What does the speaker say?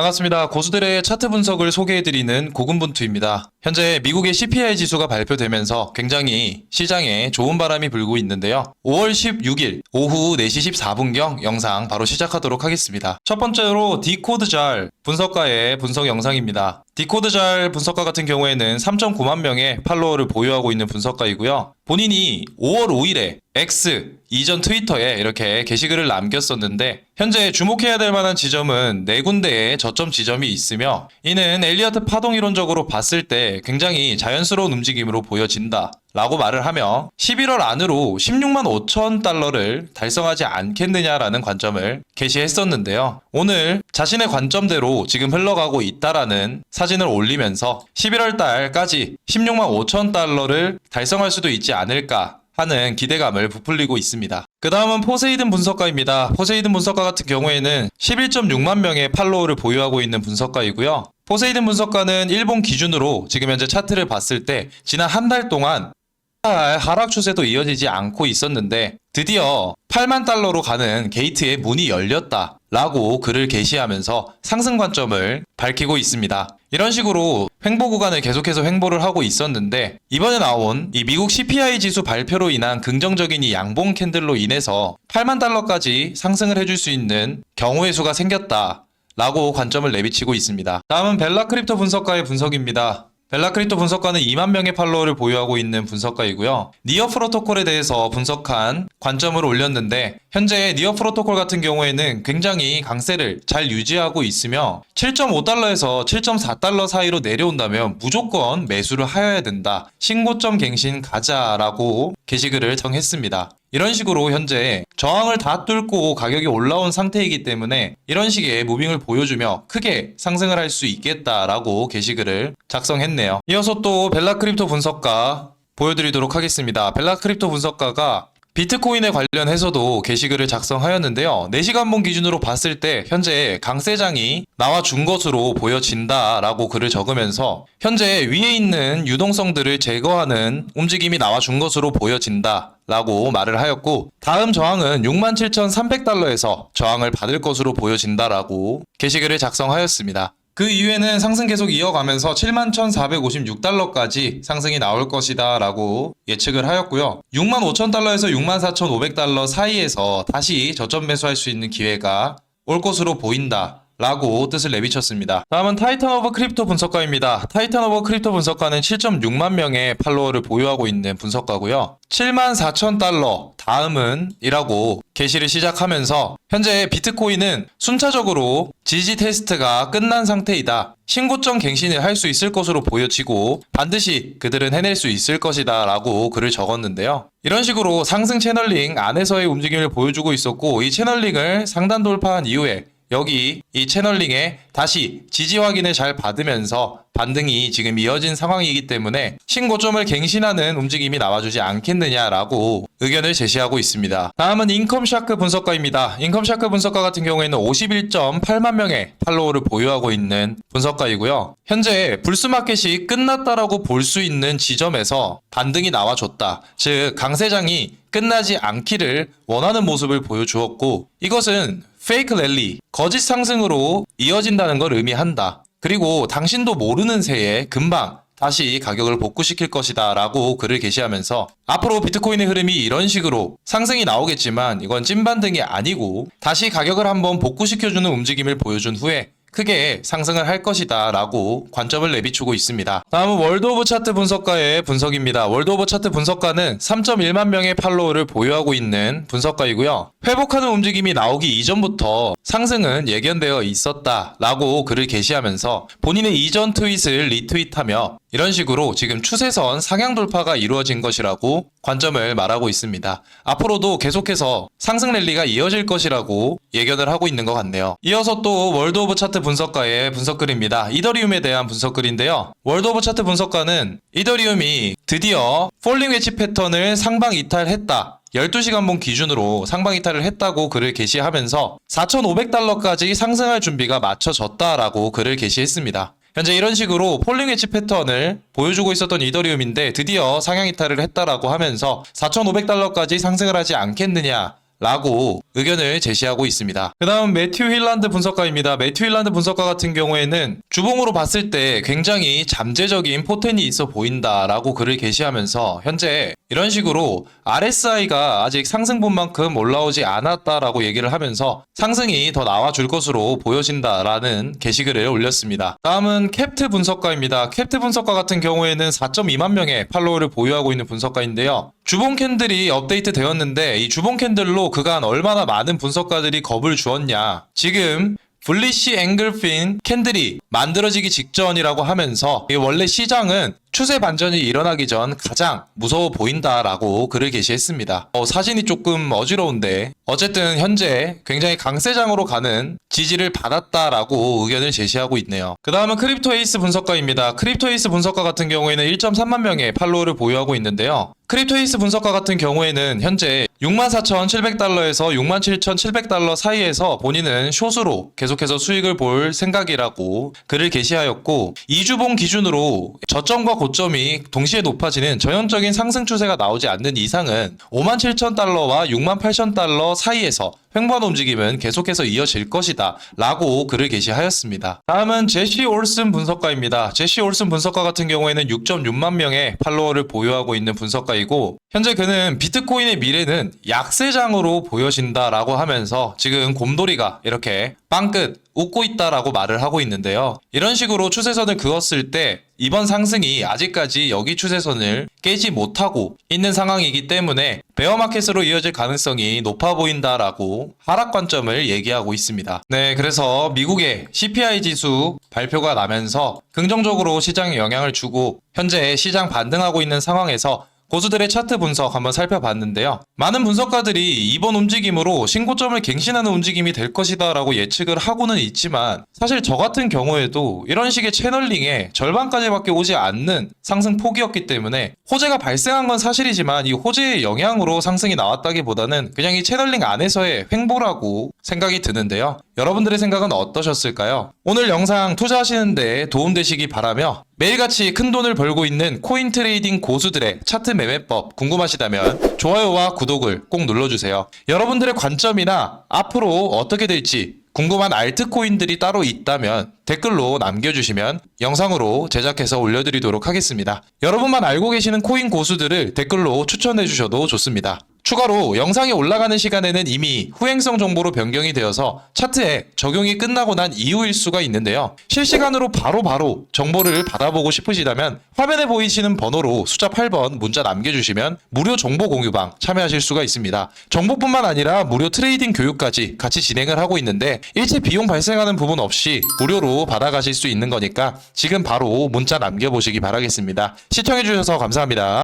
반갑습니다. 고수들의 차트 분석을 소개해드리는 고군분투입니다. 현재 미국의 CPI 지수가 발표되면서 굉장히 시장에 좋은 바람이 불고 있는데요. 5월 16일 오후 4시 14분경 영상 바로 시작하도록 하겠습니다. 첫 번째로 디코드 잘 분석가의 분석 영상입니다. 디코드 잘 분석가 같은 경우에는 3.9만 명의 팔로워를 보유하고 있는 분석가이고요. 본인이 5월 5일에 X 이전 트위터에 이렇게 게시글을 남겼었는데 현재 주목해야 될 만한 지점은 네 군데의 저점 지점이 있으며 이는 엘리어트 파동 이론적으로 봤을 때 굉장히 자연스러운 움직임으로 보여진다. 라고 말을 하며 11월 안으로 16만 5천 달러를 달성하지 않겠느냐라는 관점을 게시했었는데요. 오늘 자신의 관점대로 지금 흘러가고 있다라는 사진을 올리면서 11월 달까지 16만 5천 달러를 달성할 수도 있지 않을까 하는 기대감을 부풀리고 있습니다. 그 다음은 포세이든 분석가입니다. 포세이든 분석가 같은 경우에는 11.6만 명의 팔로워를 보유하고 있는 분석가이고요. 포세이든 분석가는 일본 기준으로 지금 현재 차트를 봤을 때 지난 한 달 동안 하락 추세도 이어지지 않고 있었는데 드디어 8만 달러로 가는 게이트의 문이 열렸다 라고 글을 게시하면서 상승 관점을 밝히고 있습니다. 이런 식으로 횡보 구간을 계속해서 횡보를 하고 있었는데 이번에 나온 이 미국 CPI 지수 발표로 인한 긍정적인 이 양봉 캔들로 인해서 8만 달러까지 상승을 해줄 수 있는 경우의 수가 생겼다 라고 관점을 내비치고 있습니다. 다음은 벨라 크립토 분석가의 분석입니다. 벨라 크립토 분석가는 2만 명의 팔로워를 보유하고 있는 분석가이고요. 니어 프로토콜에 대해서 분석한 관점을 올렸는데 현재 니어 프로토콜 같은 경우에는 굉장히 강세를 잘 유지하고 있으며 7.5달러에서 7.4달러 사이로 내려온다면 무조건 매수를 하여야 된다. 신고점 갱신 가자라고 게시글을 정했습니다. 이런 식으로 현재 저항을 다 뚫고 가격이 올라온 상태이기 때문에 이런 식의 무빙을 보여주며 크게 상승을 할 수 있겠다라고 게시글을 작성했네요. 이어서 또 벨라 크립토 분석가 보여드리도록 하겠습니다. 벨라 크립토 분석가가 비트코인에 관련해서도 게시글을 작성하였는데요. 4시간봉 기준으로 봤을 때 현재 강세장이 나와 준 것으로 보여진다라고 글을 적으면서 현재 위에 있는 유동성들을 제거하는 움직임이 나와 준 것으로 보여진다. 라고 말을 하였고 다음 저항은 67,300달러에서 저항을 받을 것으로 보여진다라고 게시글을 작성하였습니다. 그 이후에는 상승 계속 이어가면서 71,456달러까지 상승이 나올 것이다 라고 예측을 하였고요. 65,000달러에서 64,500달러 사이에서 다시 저점 매수할 수 있는 기회가 올 것으로 보인다. 라고 뜻을 내비쳤습니다. 다음은 타이탄 오브 크립토 분석가입니다. 타이탄 오브 크립토 분석가는 7.6만 명의 팔로워를 보유하고 있는 분석가고요. 7만 4천 달러 다음은 이라고 게시를 시작하면서 현재 비트코인은 순차적으로 지지 테스트가 끝난 상태이다. 신고점 갱신을 할 수 있을 것으로 보여지고 반드시 그들은 해낼 수 있을 것이다 라고 글을 적었는데요. 이런 식으로 상승 채널링 안에서의 움직임을 보여주고 있었고 이 채널링을 상단 돌파한 이후에 여기 이 채널링에 다시 지지 확인을 잘 받으면서 반등이 지금 이어진 상황이기 때문에 신고점을 갱신하는 움직임이 나와주지 않겠느냐라고 의견을 제시하고 있습니다. 다음은 인컴샤크 분석가입니다. 인컴샤크 분석가 같은 경우에는 51.8만 명의 팔로워를 보유하고 있는 분석가이고요. 현재 불스마켓이 끝났다라고 볼 수 있는 지점에서 반등이 나와줬다. 즉 강세장이 끝나지 않기를 원하는 모습을 보여주었고 이것은 페이크 랠리, 거짓 상승으로 이어진다는 걸 의미한다. 그리고 당신도 모르는 새에 금방 다시 가격을 복구시킬 것이다 라고 글을 게시하면서 앞으로 비트코인의 흐름이 이런 식으로 상승이 나오겠지만 이건 찐반등이 아니고 다시 가격을 한번 복구시켜주는 움직임을 보여준 후에 크게 상승을 할 것이다 라고 관점을 내비추고 있습니다. 다음은 월드 오브 차트 분석가의 분석입니다. 월드 오브 차트 분석가는 3.1만 명의 팔로워를 보유하고 있는 분석가이고요. 회복하는 움직임이 나오기 이전부터 상승은 예견되어 있었다 라고 글을 게시하면서 본인의 이전 트윗을 리트윗하며 이런 식으로 지금 추세선 상향 돌파가 이루어진 것이라고 관점을 말하고 있습니다. 앞으로도 계속해서 상승 랠리가 이어질 것이라고 예견을 하고 있는 것 같네요. 이어서 또 월드 오브 차트 분석가의 분석글입니다. 이더리움에 대한 분석글인데요. 월드 오브 차트 분석가는 이더리움이 드디어 폴링 웨지 패턴을 상방 이탈했다. 12시간 봉 기준으로 상방 이탈을 했다고 글을 게시하면서 4,500달러까지 상승할 준비가 맞춰졌다라고 글을 게시했습니다. 현재 이런 식으로 폴링 웨지 패턴을 보여주고 있었던 이더리움인데 드디어 상향 이탈을 했다라고 하면서 4,500달러까지 상승을 하지 않겠느냐 라고 의견을 제시하고 있습니다. 그 다음 매튜 힐란드 분석가입니다. 매튜 힐란드 분석가 같은 경우에는 주봉으로 봤을 때 굉장히 잠재적인 포텐이 있어 보인다 라고 글을 게시하면서 현재 이런 식으로 RSI가 아직 상승분만큼 올라오지 않았다라고 얘기를 하면서 상승이 더 나와줄 것으로 보여진다라는 게시글을 올렸습니다. 다음은 캡트 분석가입니다. 캡트 분석가 같은 경우에는 4.2만 명의 팔로워를 보유하고 있는 분석가인데요. 주봉 캔들이 업데이트 되었는데 이 주봉 캔들로 그간 얼마나 많은 분석가들이 겁을 주었냐. 지금 블리시 앵글핀 캔들이 만들어지기 직전이라고 하면서 이 원래 시장은 추세 반전이 일어나기 전 가장 무서워 보인다라고 글을 게시했습니다. 어, 사진이 조금 어지러운데 어쨌든 현재 굉장히 강세장으로 가는 지지를 받았다라고 의견을 제시하고 있네요. 그 다음은 크립토 에이스 분석가입니다. 크립토 에이스 분석가 같은 경우에는 1.3만 명의 팔로워를 보유하고 있는데요. 크립토 에이스 분석가 같은 경우에는 현재 64,700달러에서 67,700달러 사이에서 본인은 숏으로 계속해서 수익을 볼 생각이라고 글을 게시하였고 2주봉 기준으로 저점과 고점이 동시에 높아지는 전형적인 상승 추세가 나오지 않는 이상은 57,000달러와 68,000달러 사이에서 횡보한 움직임은 계속해서 이어질 것이다 라고 글을 게시하였습니다. 다음은 제시 올슨 분석가입니다. 제시 올슨 분석가 같은 경우에는 6.6만 명의 팔로워를 보유하고 있는 분석가이고 현재 그는 비트코인의 미래는 약세장으로 보여진다라고 하면서 지금 곰돌이가 이렇게 빵끝 웃고 있다라고 말을 하고 있는데요. 이런 식으로 추세선을 그었을 때 이번 상승이 아직까지 여기 추세선을 깨지 못하고 있는 상황이기 때문에 베어마켓으로 이어질 가능성이 높아 보인다라고 하락 관점을 얘기하고 있습니다. 네, 그래서 미국의 CPI 지수 발표가 나면서 긍정적으로 시장에 영향을 주고 현재 시장 반등하고 있는 상황에서 고수들의 차트 분석 한번 살펴봤는데요. 많은 분석가들이 이번 움직임으로 신고점을 갱신하는 움직임이 될 것이다 라고 예측을 하고는 있지만 사실 저 같은 경우에도 이런 식의 채널링에 절반까지밖에 오지 않는 상승 폭이었기 때문에 호재가 발생한 건 사실이지만 이 호재의 영향으로 상승이 나왔다기보다는 그냥 이 채널링 안에서의 횡보라고 생각이 드는데요. 여러분들의 생각은 어떠셨을까요? 오늘 영상 투자하시는데 도움되시기 바라며 매일같이 큰 돈을 벌고 있는 코인 트레이딩 고수들의 차트 매매법 궁금하시다면 좋아요와 구독을 꼭 눌러주세요. 여러분들의 관점이나 앞으로 어떻게 될지 궁금한 알트코인들이 따로 있다면 댓글로 남겨주시면 영상으로 제작해서 올려드리도록 하겠습니다. 여러분만 알고 계시는 코인 고수들을 댓글로 추천해주셔도 좋습니다. 추가로 영상이 올라가는 시간에는 이미 후행성 정보로 변경이 되어서 차트에 적용이 끝나고 난 이후일 수가 있는데요. 실시간으로 바로 바로 정보를 받아보고 싶으시다면 화면에 보이시는 번호로 숫자 8번 문자 남겨주시면 무료 정보 공유방 참여하실 수가 있습니다. 정보뿐만 아니라 무료 트레이딩 교육까지 같이 진행을 하고 있는데 일체 비용 발생하는 부분 없이 무료로 받아가실 수 있는 거니까 지금 바로 문자 남겨보시기 바라겠습니다. 시청해주셔서 감사합니다.